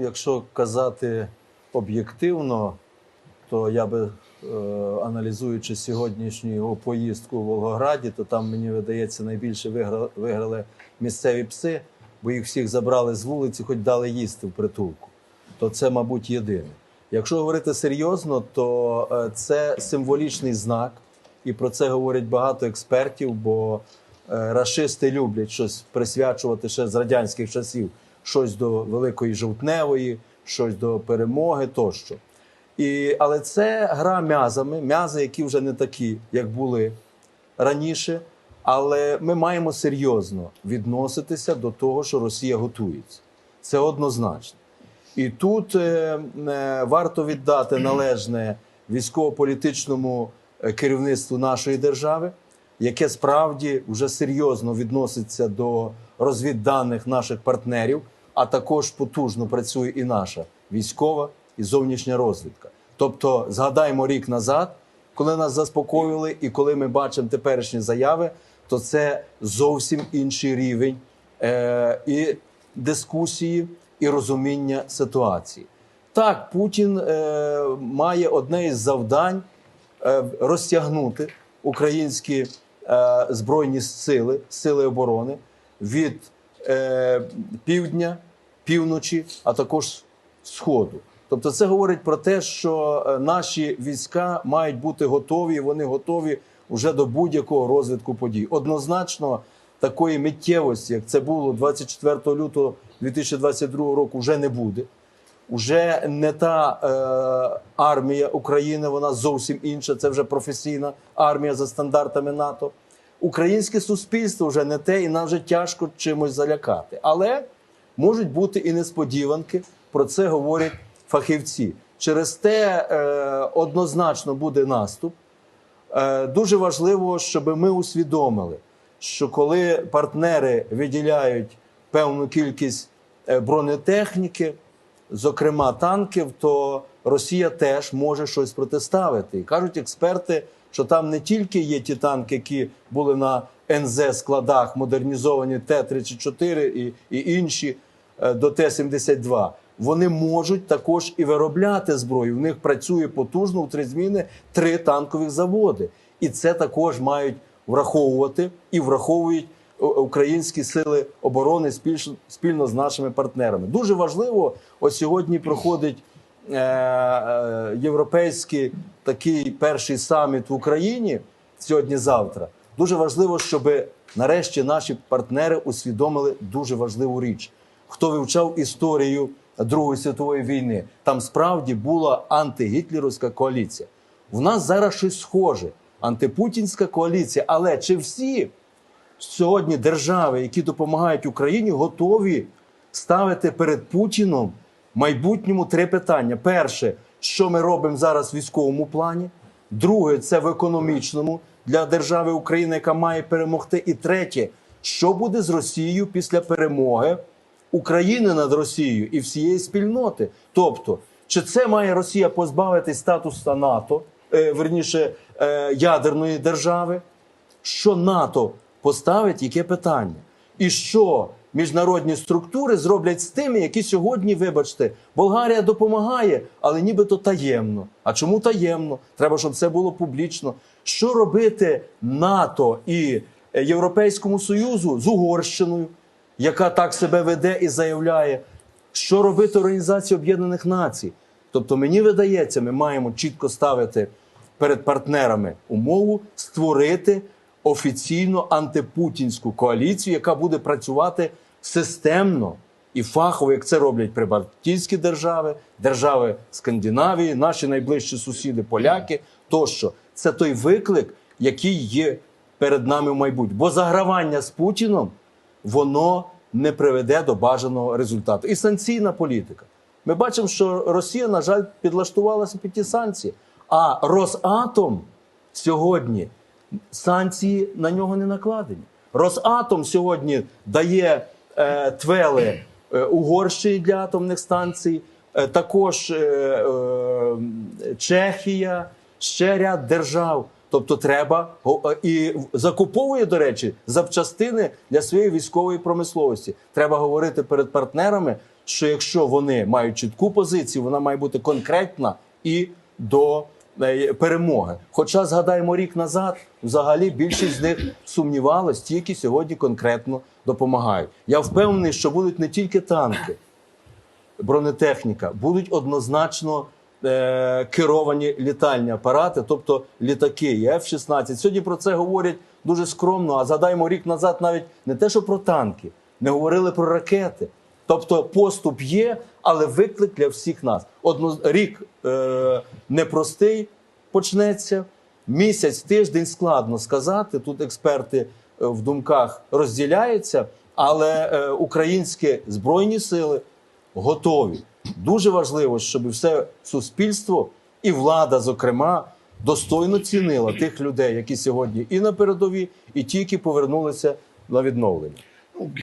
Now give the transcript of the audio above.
Якщо казати об'єктивно, то я би, е, аналізуючи сьогоднішню поїздку в Волгограді, то там мені видається найбільше виграли, місцеві пси, бо їх всіх забрали з вулиці, хоч дали їсти в притулку. То це, мабуть, єдине. Якщо говорити серйозно, то е, це символічний знак, і про це говорять багато експертів, бо е, рашисти люблять щось присвячувати ще з радянських часів, щось до Великої Жовтневої, щось до перемоги тощо. І, але це гра м'язами, м'язи, які вже не такі, як були раніше. Але ми маємо серйозно відноситися до того, що Росія готується. Це однозначно. І тут е, е, варто віддати належне військово-політичному е, керівництву нашої держави, яке справді вже серйозно відноситься до розвідданих наших партнерів, а також потужно працює і наша військова і зовнішня розвідка. Тобто, згадаємо рік назад, коли нас заспокоїли, і коли ми бачимо теперішні заяви, то це зовсім інший рівень е, і дискусії, і розуміння ситуації. Так, Путін е, має одне із завдань е, розтягнути українські е, збройні сили, сили оборони від е, півдня, півночі, а також сходу. Тобто, це говорить про те, що е, наші війська мають бути готові, і вони готові вже до будь-якого розвитку подій. Однозначно, такої миттєвості, як це було 24 лютого 2022 року, вже не буде. Уже не та е, армія України, вона зовсім інша. Це вже професійна армія за стандартами НАТО. Українське суспільство вже не те, і нам вже тяжко чимось залякати. Але можуть бути і несподіванки. Про це говорять фахівці. Через те е, однозначно буде наступ. Е, дуже важливо, щоб ми усвідомили, що коли партнери виділяють певну кількість е, бронетехніки, зокрема танків, то Росія теж може щось протиставити. І кажуть експерти, що там не тільки є ті танки, які були на НЗ складах, модернізовані Т-34 і, і інші е, до Т-72. Вони можуть також і виробляти зброю. В них працює потужно у три зміни три танкових заводи. І це також мають враховувати і враховують е, українські сили оборони спільш- спільно з нашими партнерами. Дуже важливо, ось сьогодні проходить е, європейський такий перший саміт в Україні сьогодні-завтра. Дуже важливо, щоб нарешті наші партнери усвідомили дуже важливу річ. Хто вивчав історію Другої світової війни, там справді була антигітлерівська коаліція. У нас зараз щось схоже антипутінська коаліція. Але чи всі сьогодні держави, які допомагають Україні, готові ставити перед Путіном в майбутньому три питання: перше, що ми робимо зараз в військовому плані. Друге, це в економічному для держави України, яка має перемогти. І третє, що буде з Росією після перемоги України над Росією і всієї спільноти. Тобто, чи це має Росія позбавитись статусу НАТО, е, верніше е, ядерної держави? Що НАТО поставить, яке питання? І що міжнародні структури зроблять з тими, які сьогодні, вибачте, Болгарія допомагає, але нібито таємно. А чому таємно? Треба, щоб це було публічно. Що робити НАТО і Європейському Союзу з Угорщиною, яка так себе веде і заявляє, що робити Організації Об'єднаних Націй? Тобто, мені видається, ми маємо чітко ставити перед партнерами умову створити офіційно антипутінську коаліцію, яка буде працювати системно і фахово, як це роблять прибалтійські держави, держави Скандинавії, наші найближчі сусіди, поляки. Тощо це той виклик, який є перед нами в майбутньому. Бо загравання з Путіном воно не приведе до бажаного результату. І санкційна політика. Ми бачимо, що Росія, на жаль, підлаштувалася під ті санкції. А Росатом сьогодні санкції на нього не накладені. Росатом сьогодні дає е, твели е, Угорщині для атомних станцій, е, також е, е, Чехія, ще ряд держав. Тобто треба і закуповує, до речі, запчастини для своєї військової промисловості. Треба говорити перед партнерами, що якщо вони мають чітку позицію, вона має бути конкретна і до е, перемоги. Хоча згадаємо рік назад, взагалі більшість з них сумнівалась, ті, які сьогодні конкретно допомагають. Я впевнений, що будуть не тільки танки, бронетехніка, будуть однозначно е, керовані літальні апарати, тобто літаки і F-16. Сьогодні про це говорять дуже скромно. А згадаємо рік назад навіть не те, що про танки, не говорили про ракети. Тобто поступ є, але виклик для всіх нас. Одно рік е, непростий почнеться. Місяць, тиждень складно сказати. Тут експерти е, в думках розділяються, але е, українські збройні сили готові. Дуже важливо, щоб все суспільство і влада, зокрема, достойно цінила тих людей, які сьогодні і на передові, і ті, які повернулися на відновлення.